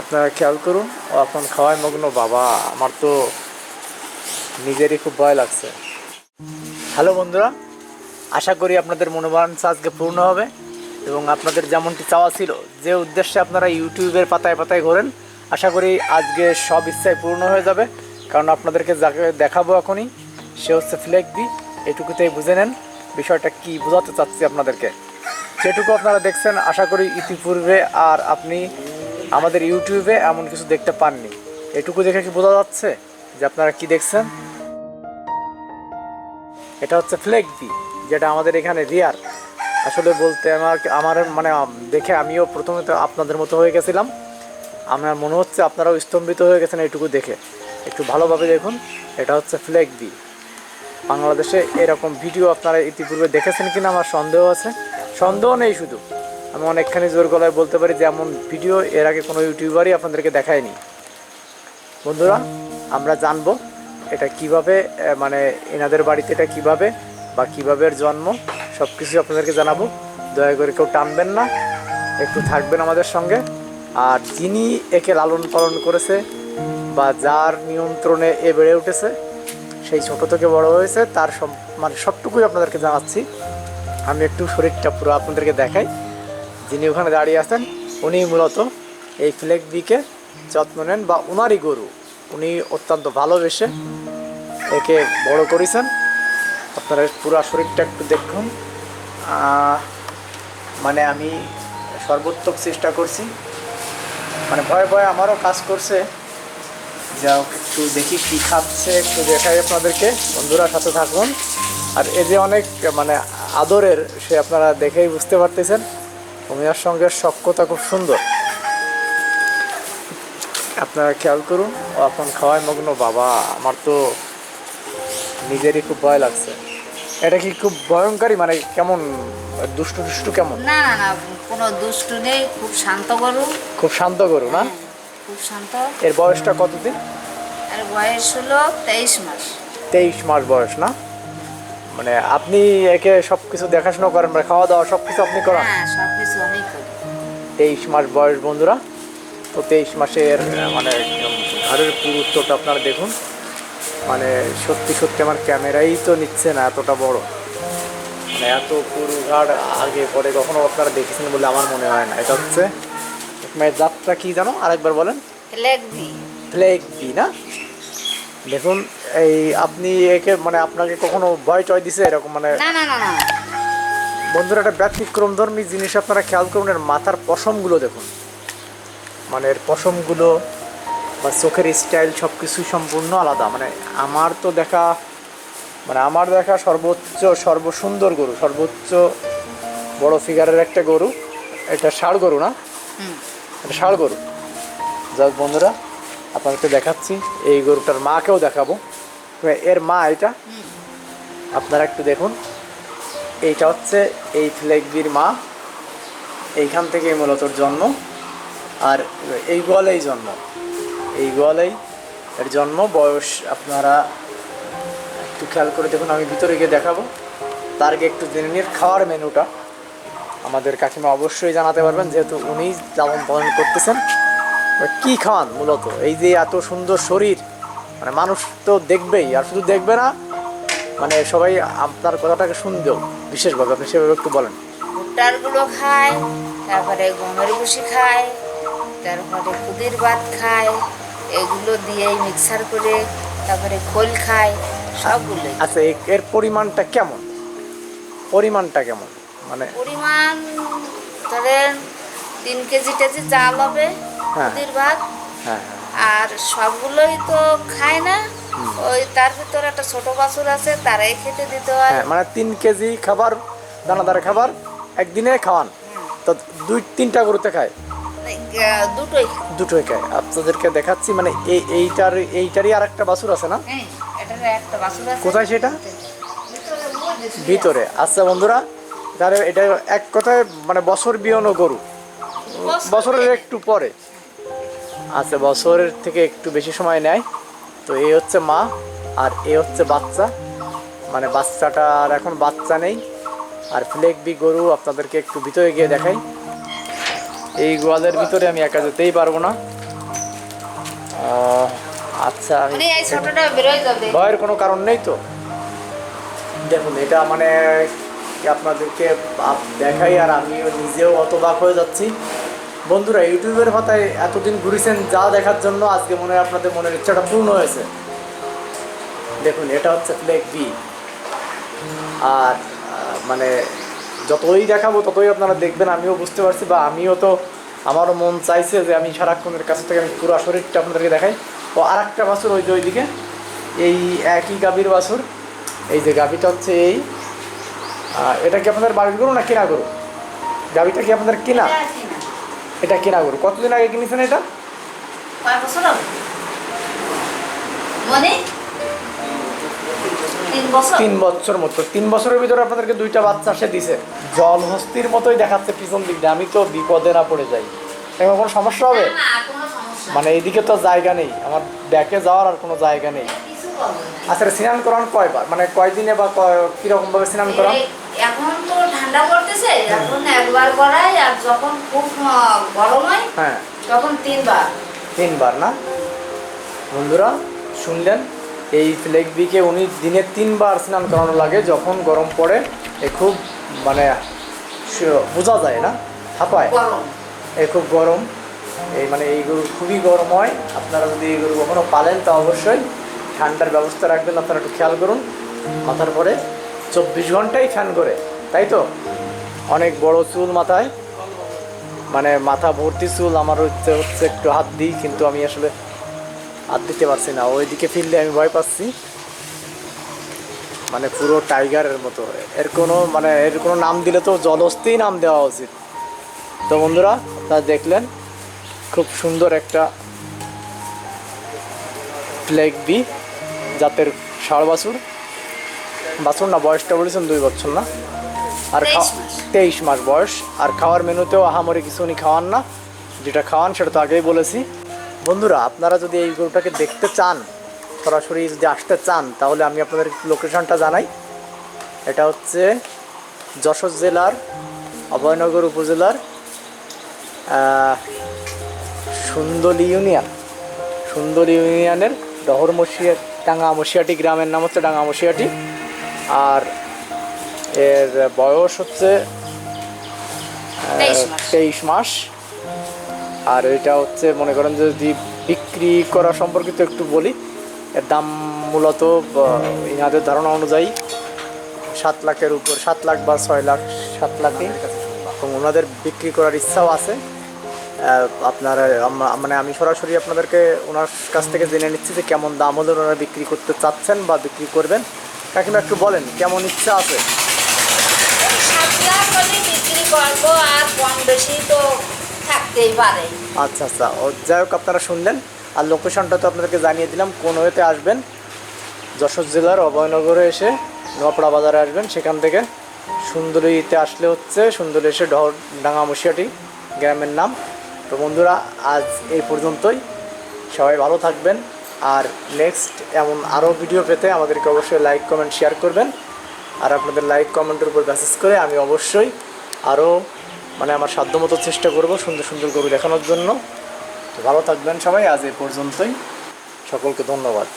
আপনারা খেয়াল করুন, ও এখন খাওয়ায় মগ্ন বাবা, আমার তো নিজেরই খুব ভয় লাগছে। হ্যালো বন্ধুরা, আশা করি আপনাদের মনোবাঞ্ছা আজকে পূর্ণ হবে এবং আপনাদের যেমনটি চাওয়া ছিল, যে উদ্দেশ্যে আপনারা ইউটিউবের পাতায় পাতায় ঘোরেন, আশা করি আজকে সব ইচ্ছায় পূর্ণ হয়ে যাবে। কারণ আপনাদেরকে যাকে দেখাবো এখনই, সে হচ্ছে ফ্লেক দি এটুকুতেই বুঝে নেন বিষয়টা কি বোঝাতে চাচ্ছি আপনাদেরকে। সেটুকু আপনারা দেখছেন, আশা করি ইতিপূর্বে আর আপনি আমাদের ইউটিউবে এমন কিছু দেখতে পাননি। এটুকু দেখে কি বোঝা যাচ্ছে যে আপনারা কি দেখছেন? এটা হচ্ছে ফ্লেক দি যেটা আমাদের এখানে রিয়ার আসলে বলতে আমার আমার মানে দেখে আমিও প্রথমে তো আপনাদের মতো হয়ে গেছিলাম। আমার মনে হচ্ছে আপনারাও স্তম্ভিত হয়ে গেছেন এইটুকু দেখে। একটু ভালোভাবে দেখুন, এটা হচ্ছে ফ্লেক দি বাংলাদেশে এরকম ভিডিও আপনারা ইতিপূর্বে দেখেছেন কিনা আমার সন্দেহ আছে। সন্দেহ নেই শুধু। আমি অনেকখানি জোর গলায় বলতে পারি যে এমন ভিডিও এর আগে কোনো ইউটিউবারই আপনাদেরকে দেখায়নি। বন্ধুরা, আমরা জানব এটা কীভাবে মানে এনাদের বাড়িতে এটা কীভাবে বা কীভাবে জন্ম সব কিছু আপনাদেরকে জানাব। দয়া করে কেউ টানবেন না, একটু থাকবেন আমাদের সঙ্গে। আর যিনি একে লালন পালন করেছে বা যার নিয়ন্ত্রণে এ বেড়ে উঠেছে, সেই ছোট থেকে বড় হয়েছে, তার সব মানে সবটুকুই আপনাদেরকে জানাচ্ছি। আমি একটু শরীরটা পুরো আপনাদেরকে দেখাই। যিনি ওখানে দাঁড়িয়ে আছেন, উনি মূলত এই ফ্লেক বিকে যত্ন নেন বা উনারই গরু। উনি অত্যন্ত ভালোবেসে একে বড় করেছেন। আপনারা পুরো শরীরটা একটু দেখুন। মানে আমি সর্বোত্তম চেষ্টা করছি। মানে ভয়ে ভয়ে আমারও কাজ করছে। যা একটু দেখি কি খাচ্ছে, একটু দেখাই আপনাদেরকে। বন্ধুরা সাথে থাকুন। আর এ যে অনেক মানে আদরের, সে আপনারা দেখেই বুঝতে পারতেছেন। উমিয়ার সঙ্গে সক্ষতা খুব সুন্দর। আপনারা খেয়াল করুন ও এখন খাওয়ায় মগ্ন। বাবা আমার তো নিজেরই খুব ভয় লাগছে। এটা কি খুব ভয়ঙ্করী মানে কেমন দুষ্টু দুষ্টু কেমন? না না না কোনো দুষ্টু নেই খুব শান্ত গরু। খুব শান্ত গরু না? হ্যাঁ, খুব শান্ত। এর বয়সটা কতদিন? আর বয়স হলো তেইশ মাস। তেইশ মাস বয়স না? মানে আপনি একে সব কিছু দেখাশোনা করেন মানে খাওয়া দাওয়া সব কিছু আপনি করান? হ্যাঁ সব তেইশ মাস বয়স বন্ধুরা। তো তেইশ মাসের মানে একদম ঘাড়ের পুরুত্বটা আপনারা দেখুন। মানে সত্যি সত্যি আমার ক্যামেরাই তো নিচ্ছে না এতটা বড়। মানে এত পুরু ঘাড় আগে পরে কখনো আপনারা দেখেছেন বলে আমার মনে হয় না। এটা হচ্ছে মানে জাতটা কি জানো? আরেকবার বলেন। ফ্লেক বি না? দেখুন এই আপনি একে মানে আপনাকে কখনো ভয় টয় দিছে এরকম মানে? না না না না। বন্ধুরা একটা ব্যতিক্রমধর্মী জিনিস আপনারা খেয়াল করুন এর মাথার পশমগুলো দেখুন। মানে এর পশমগুলো বা চোখের স্টাইল সব কিছুই সম্পূর্ণ আলাদা। মানে আমার তো দেখা মানে আমার দেখা সর্বোচ্চ সর্বসুন্দর গরু সর্বোচ্চ বড় ফিগারের একটা গরু এটা ষাড় গরু না? এটা ষাড় গরু। যাক বন্ধুরা আপনাদেরকে দেখাচ্ছি এই গরুটার মাকেও দেখাবো। এর মা এটা। আপনারা একটু দেখুন। এইটা হচ্ছে এই ফ্লেগবির মা। এইখান থেকে মূলত জন্ম। আর এই গোয়ালেই জন্ম। এই গোয়ালেই এর জন্ম। বয়স আপনারা একটু খেয়াল করে দেখুন, আমি ভিতরে গিয়ে দেখাবো। তার আগে একটু জেনে নিন খাওয়ার মেনুটা। আমাদের কাকিমা অবশ্যই জানাতে পারবেন, যেহেতু উনি লালন পালন করতেছেন। কি খাওয়ান মূলত? এই যে এত সুন্দর শরীর। মানে মানুষ তো দেখবেই, আর শুধু দেখবে না মানে সবাই আপনার কথাটাকে শুনবেও বিশেষভাবে আপনি সেভাবে একটু বলেন। ভুট্টারগুলো খায় তারপরে গমের ভুসি খায় তারপরে খুদির ভাত খায় এগুলো দিয়ে মিক্সার করে তারপরে খোল খায় সবগুলো আচ্ছা এর পরিমাণটা কেমন? পরিমাণটা কেমন? মানে পরিমাণ ধরেন তিন কেজি টেজি চাল হবে হ্যাঁ। ভাত হ্যাঁ হ্যাঁ। আর সবগুলোই তো খায় না ওই তার ভিতরে একটা ছোট বাছুর আছে তারাই খেতে দিতে হয়। হ্যাঁ মানে তিন কেজি খাবার দানাদার খাবার একদিনে খাওয়ান। তো দুই তিনটা গরুতে খায়? দুটোই দুটোই খায়। আপনাদেরকে দেখাচ্ছি মানে এই এইটার এইটারই আর একটা বাছুর আছে না? হ্যাঁ কোথায় সেটা? ভিতরে আচ্ছা বন্ধুরা তাহলে এটা এক কথায় মানে বছর বিয়নো গরু। বছরের একটু পরে। আচ্ছা বছরের থেকে একটু বেশি সময় নেয়। তো এই হচ্ছে মা আর এ হচ্ছে বাচ্চা। মানে বাচ্চাটা আর এখন বাচ্চা নেই। আর ফ্লেক বি গরু আপনাদেরকে একটু ভিতরে গিয়ে দেখাই। এই গোয়ালের ভিতরে আমি একা যেতেই পারব না। আচ্ছা আমি মানে ভয়ের কোনো কারণ নেই তো? দেখুন এটা মানে আপনাদেরকে দেখাই আর আমিও নিজেও অতবাক হয়ে যাচ্ছি। বন্ধুরা, ইউটিউবের পাতায় এতদিন ঘুরেছেন যা দেখার জন্য আজকে মনে হয় আপনাদের মনের ইচ্ছাটা পূর্ণ হয়েছে। দেখুন, এটা হচ্ছে ফ্লেক বি আর মানে যতই দেখাবো, ততই আপনারা দেখবেন, আমিও বুঝতে পারছি বা আমিও তো আমারও মন চাইছে যে আমি সারাক্ষণের কাছ থেকে আমি পুরো শরীরটা আপনাদেরকে দেখাই। ও আর একটা বাছুর ওই যে ওইদিকে, এই একই গাভীর বাছুর এই যে গাভীটা হচ্ছে এই। এটা কি আপনাদের বাড়ির গরু না কেনা গরু? গাভীটা কি আপনাদের কেনা? এটা কেনা গরু? কতদিন আগে কিনেছেন এটা? মনে তিন বছর। মতো। তিন বছরের ভিতরে আপনাদেরকে দুইটা বাচ্চা সে দিছে। জল হস্তির মতোই দেখাচ্ছে পিছন দিক আমি তো বিপদে না পড়ে যাই। এখন কোনো সমস্যা হবে? মানে এইদিকে তো জায়গা নেই। আমার ব্যাকে যাওয়ার আর কোনো জায়গা নেই। আচ্ছা স্নান করান কয়বার? মানে কয়দিনে বা কয়- কীরকম ভাবে স্নান করান? ঠান্ডা পড়তেছে এখন একবার করাই আর যখন খুব গরম হয় হ্যাঁ। তখন তিনবার। তিনবার না? বন্ধুরা শুনলেন? এই ফ্লেক বিকে উনি দিনে তিনবার স্নান করানো লাগে যখন গরম পড়ে এ খুব মানে বোঝা যায় না হাঁপায় এ খুব গরম। এই মানে এই গরু খুবই গরম হয়। আপনারা যদি এই গরু কখনো পালেন তা অবশ্যই ঠান্ডার ব্যবস্থা রাখবেন। আপনারা একটু খেয়াল করুন। মাথার পরে চব্বিশ ঘন্টাই ফ্যান করে। তাই তো? অনেক বড় চুল মাথায়। মানে মাথা ভর্তি চুল আমার হচ্ছে হচ্ছে একটু হাত দিই, কিন্তু আমি আসলে হাত দিতে পারছি না। ওইদিকে ফিরলে আমি ভয় পাচ্ছি। মানে পুরো টাইগারের মতো। এর কোনো মানে এর কোনো নাম দিলে তো জলস্থিই নাম দেওয়া উচিত। তো বন্ধুরা, আপনারা দেখলেন, খুব সুন্দর একটা ফ্লেগ বি জাতের ষাড় বাছুর। বাছুর না, বয়সটা বলেছেন দুই বছর না? আর তেইশ মাস। বয়স। আর খাওয়ার মেনুতেও আহামরি কিছু উনি খাওয়ান না। যেটা খাওয়ান সেটা তো আগেই বলেছি। বন্ধুরা আপনারা যদি এই গরুটাকে দেখতে চান সরাসরি যদি আসতে চান তাহলে আমি আপনাদের লোকেশনটা জানাই। এটা হচ্ছে যশোর জেলার অভয়নগর উপজেলার সুন্দরী ইউনিয়ন। সুন্দরী ইউনিয়নের ডহরমশিয়া ডাঙ্গামশিয়াটি গ্রামের নাম হচ্ছে ডাঙ্গামশিয়াটি আর এর বয়স হচ্ছে তেইশ মাস। আর এটা হচ্ছে মনে করেন যদি বিক্রি করা সম্পর্কিত একটু বলি এর দাম মূলত ইনাদের ধারণা অনুযায়ী সাত লাখের উপর সাত লাখ বা ছয় লাখ সাত লাখই। এবং ওনাদের বিক্রি করার ইচ্ছাও আছে। আপনার মানে আমি সরাসরি আপনাদেরকে ওনার কাছ থেকে জেনে নিচ্ছি যে কেমন দাম হলে ওনারা বিক্রি করতে চাচ্ছেন বা বিক্রি করবেন। কাকিমা একটু বলেন কেমন ইচ্ছা আছে? আচ্ছা আচ্ছা। ও যাই হোক, আপনারা শুনলেন। আর লোকেশনটা তো আপনাদেরকে জানিয়ে দিলাম। কোন ওয়েতে আসবেন? যশোর জেলার অভয়নগরে এসে নোয়াপাড়া বাজারে আসবেন। সেখান থেকে সুন্দরীতে আসলে হচ্ছে সুন্দরী এসে ডহর ডাঙ্গামশিয়াটি গ্রামের নাম। তো বন্ধুরা, আজ এই পর্যন্তই। সবাই ভালো থাকবেন। আর নেক্সট এমন আরও ভিডিও পেতে আমাদেরকে অবশ্যই লাইক কমেন্ট শেয়ার করবেন। আর আপনাদের লাইক কমেন্টের উপর মেসেজ করে আমি অবশ্যই আরও মানে আমার সাধ্যমতো চেষ্টা করব সুন্দর সুন্দর গরু দেখানোর জন্য। তো ভালো থাকবেন সবাই, আজ এ পর্যন্তই। সকলকে ধন্যবাদ।